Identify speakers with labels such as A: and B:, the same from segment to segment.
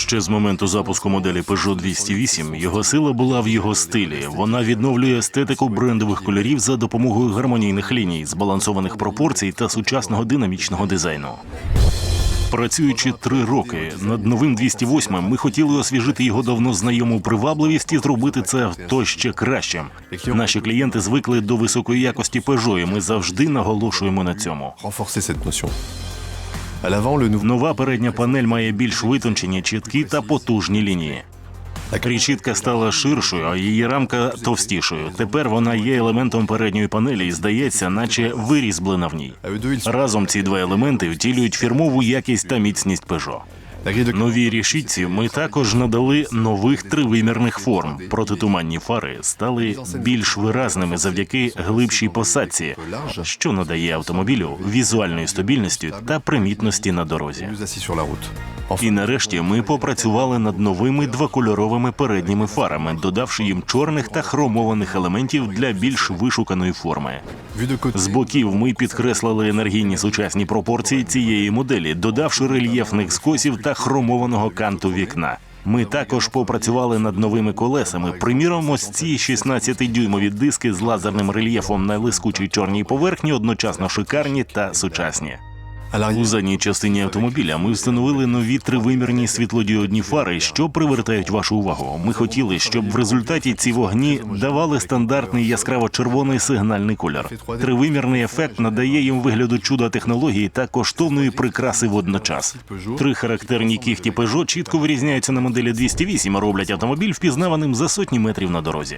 A: Ще з моменту запуску моделі Peugeot 208 його сила була в його стилі. Вона відновлює естетику брендових кольорів за допомогою гармонійних ліній, збалансованих пропорцій та сучасного динамічного дизайну. Працюючи три роки над новим 208, ми хотіли освіжити його давно знайому привабливість і зробити це авто ще кращим. Наші клієнти звикли до високої якості Peugeot, і ми завжди наголошуємо на цьому. Нова передня панель має більш витончені, чіткі та потужні лінії. Річітка стала ширшою, а її рамка товстішою. Тепер вона є елементом передньої панелі і здається, наче вирізблена в ній. Разом ці два елементи втілюють фірмову якість та міцність Peugeot. Новій рішітці ми також надали нових тривимірних форм. Протитуманні фари стали більш виразними завдяки глибшій посадці, що надає автомобілю візуальної стабільності та примітності на дорозі. І нарешті ми попрацювали над новими двокольоровими передніми фарами, додавши їм чорних та хромованих елементів для більш вишуканої форми. З боків ми підкреслили енергійні сучасні пропорції цієї моделі, додавши рельєфних скосів та хромованого канту вікна. Ми також попрацювали над новими колесами. Приміром, ось ці 16-дюймові диски з лазерним рельєфом на лискучій чорній поверхні одночасно шикарні та сучасні. У задній частині автомобіля ми встановили нові тривимірні світлодіодні фари, що привертають вашу увагу. Ми хотіли, щоб в результаті ці вогні давали стандартний яскраво-червоний сигнальний колір. Тривимірний ефект надає їм вигляду чуда технології та коштовної прикраси водночас. Три характерні кіхті Peugeot чітко вирізняються на моделі 208, а роблять автомобіль впізнаваним за сотні метрів на дорозі.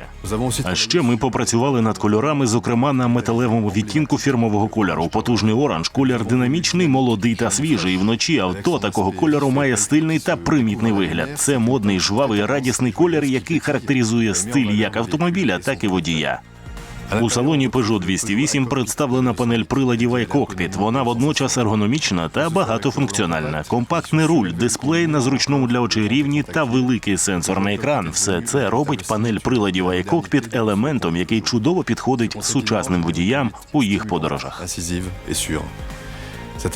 A: А ще ми попрацювали над кольорами, зокрема на металевому відтінку фірмового кольору. Потужний оранж, колір динамічний, молодий та свіжий. Вночі авто такого кольору має стильний та примітний вигляд. Це модний, жвавий, радісний колір, який характеризує стиль як автомобіля, так і водія. У салоні Peugeot 208 представлена панель приладів iCockpit. Вона водночас ергономічна та багатофункціональна. Компактний руль, дисплей на зручному для очей рівні та великий сенсорний екран. Все це робить панель приладів iCockpit елементом, який чудово підходить сучасним водіям у їх подорожах.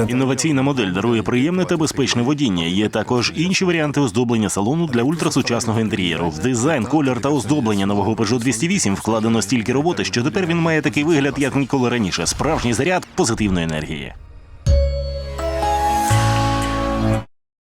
A: Інноваційна модель дарує приємне та безпечне водіння. Є також інші варіанти оздоблення салону для ультрасучасного інтер'єру. В дизайн, колір та оздоблення нового Peugeot 208 вкладено стільки роботи, що тепер він має такий вигляд, як ніколи раніше. Справжній заряд позитивної енергії.